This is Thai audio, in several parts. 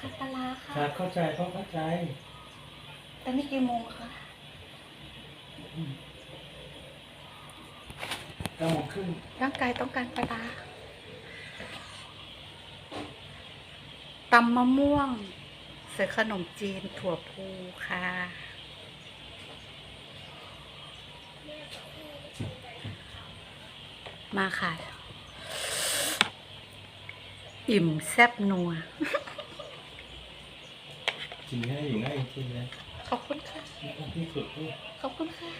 ผัดปลาร้าครัค่ะบเข้าใจพ่อเข้าใจ ตอนนี้กี่โมงคะเก้าโมงครึ่งร่างกายต้องการปลาร้าตำมะม่วง เสือขนมจีนถั่วพูค่ะ มาค่ะ อิ่มแซ่บนัว กินง่ายอยู่ง่ายจริงๆนะขอบคุณค่ะ ที่สุดด้วยขอบคุณค่ะ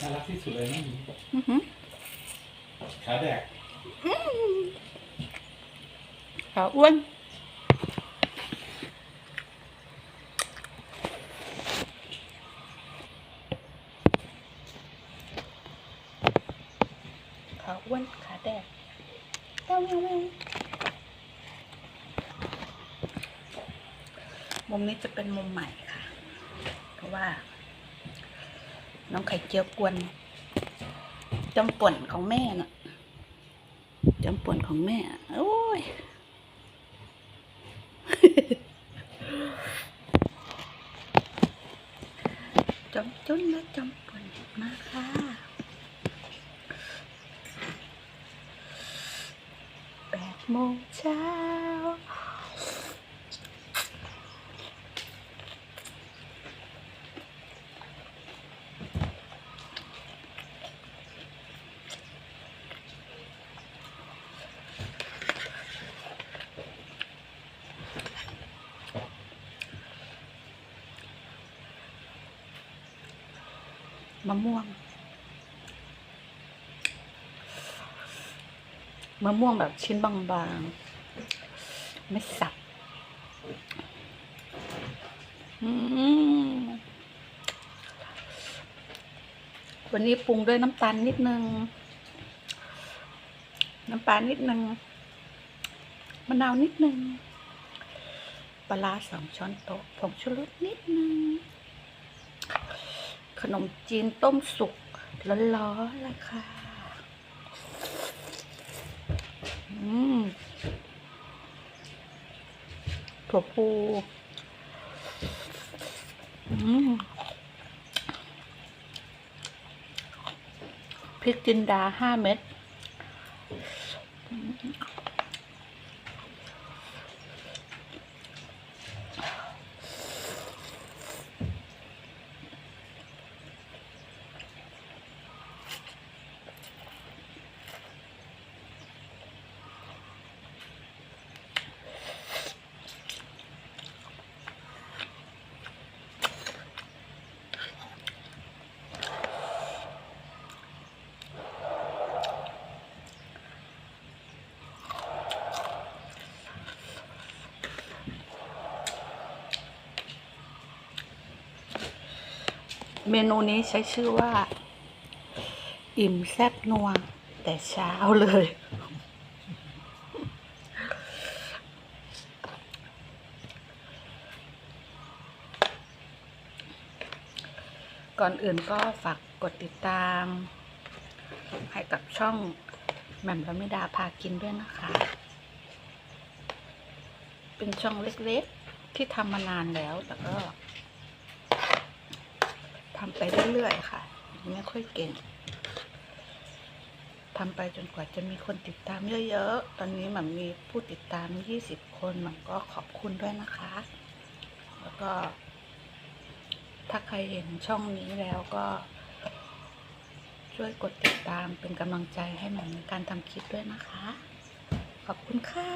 น่ารักที่สุดเลยนะอื้อหือขาแดก ขาอ้วน ขาอ้วน ขาแดกเต้าเมุมนี้จะเป็นมุมใหม่ค่ะ เพราะว่า น้องไข่เจียวกวนจำป่นของแม่น่ะจำปวนของแม่ โอ้ยจำจุนและจำปวนมาค่ะ แปดโมะม่วงแบบชิ้นบางๆ ไม่สับวันนี้ปรุงด้วยน้ำตาลนิดนึง น้ำปลานิดนึง มะนาวนิดนึง ปลาร้าสองช้อนโต๊ะผงชูรสนิดนึง ขนมจีนต้มสุกร้อนๆเลยค่ะ อืม ถั่วพูพริกจินดาห้าเม็ด เมนูนี้ใช้ชื่อว่า อิ่มแซ่บนัวแต่เช้าเลย ก่อนอื่นก็ฝากกดติดตาม ให้กับช่องแหม่มละมิดาพากินด้วยนะคะ เป็นช่องเล็กๆที่ทำมานานแล้วแต่ก็ ทำไปเรื่อยๆค่ะไม่ค่อยเก่งทำไปจนกว่าจะมีคนติดตามเยอะๆ ตอนนี้มันมีผู้ติดตาม 20 คนมันก็ขอบคุณด้วยนะคะ แล้วก็ ถ้าใครเห็นช่องนี้แล้วก็ ช่วยกดติดตามเป็นกำลังใจให้หนูในการทำคลิปด้วยนะคะ ขอบคุณค่ะ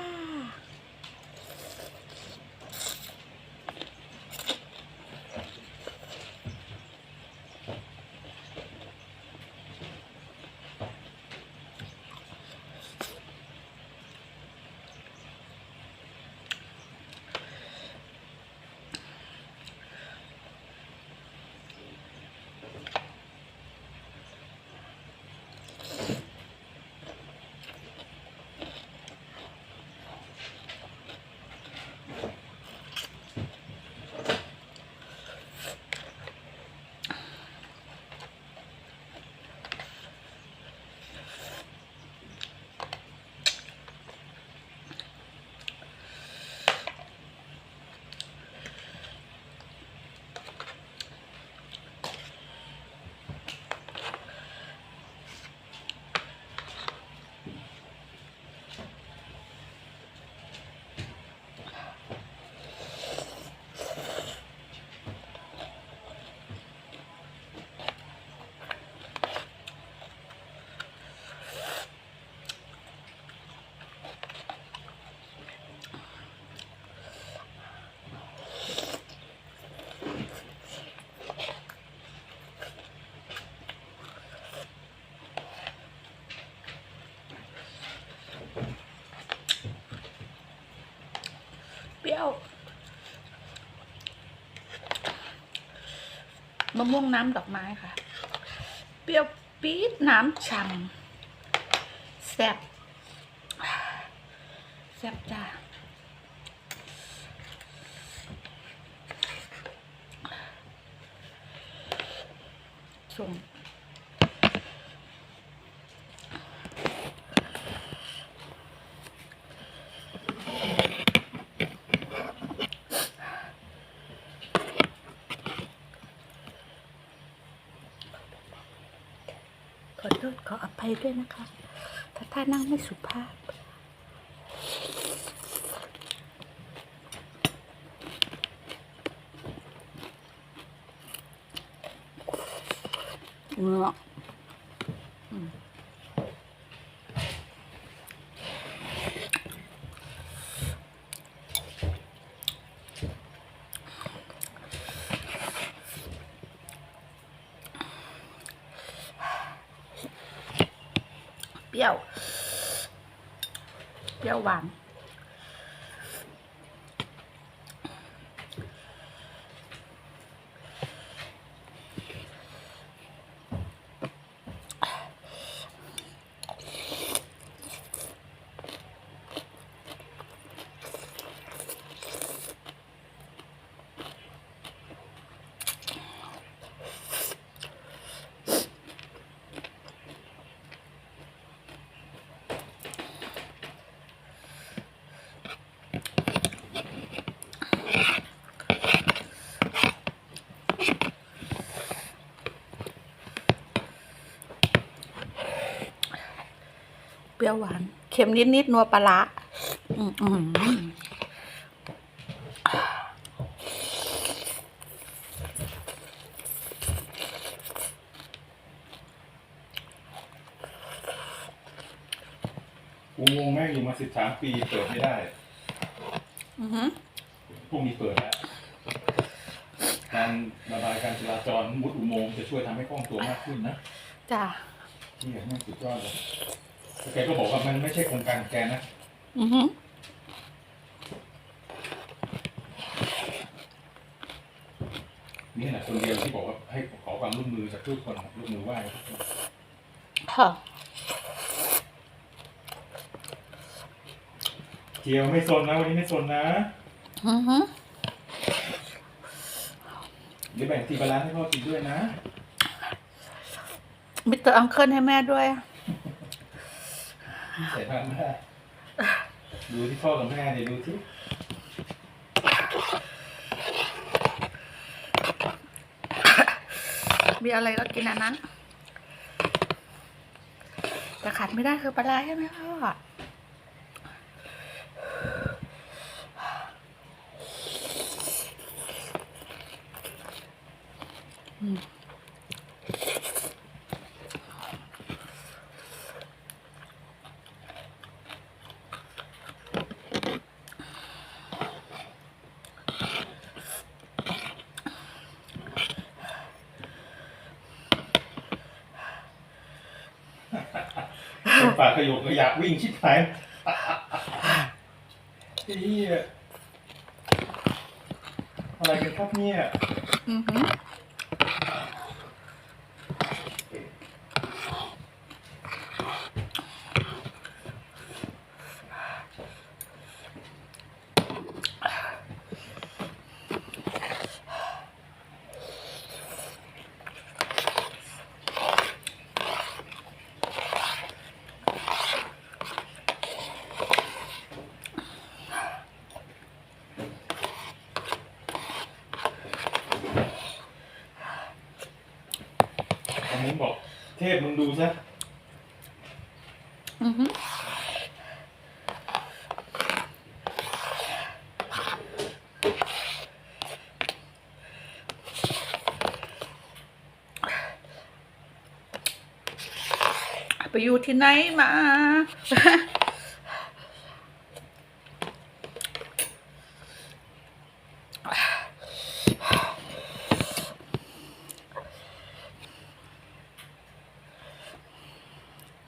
อ มะม่วงน้ำดอกไม้ค่ะ เปรี้ยวปี๊ดน้ำฉ่ำแซ่บแซ่บจ้าส่ง อโทษขออภัยด้วยนะคะ ถ้าท่านั่งไม่สุภาพ เนื้ออื เปรี้ยว เปรี้ยวหวาน เปรี้ยวหวาน เค็มนิดนิดๆนัวปลาร้าอืมอืมอุโมงค์แม่งอยู่มาสิบสามปีเปิดไม่ได้อือหือพรุ่งนี้เปิดแล้วการระบายการจราจรมุดอุโมงค์จะช่วยทำให้คล่องตัวมากขึ้นนะ จ้านี่แม่งสุดยอดเลย แต่แกก็บอกว่ามันไม่ใช่โครงการของแกนะอือหือนี่แหละคนเดียวที่บอกว่าให้ขอความร่วมมือจากทุกคนร่วมมือไหว้ทุกคนค่ะเจียวไม่สนนะวันนี้ไม่สนนะอือหือเดี๋ยวแบ่งทีบาลานซ์ให้พ่อกินด้วยนะมิสเตอร์อังเคิลให้แม่ด้วย ใส่ผ้าแม่ดูที่พ่อกับแม่เดี๋ยวดูที่มีอะไรก็กินอันนั้น แต่ขาดไม่ได้คือปลาไหลใช่ไหมพ่อม เป่ากขยกก็อยากวิ่งชิบหายเฮียอะไรกันครับเนี่ย อือหือคอมเมนต์บอก เทพมึงดูซะอือไปอยู่ที่ไหนมา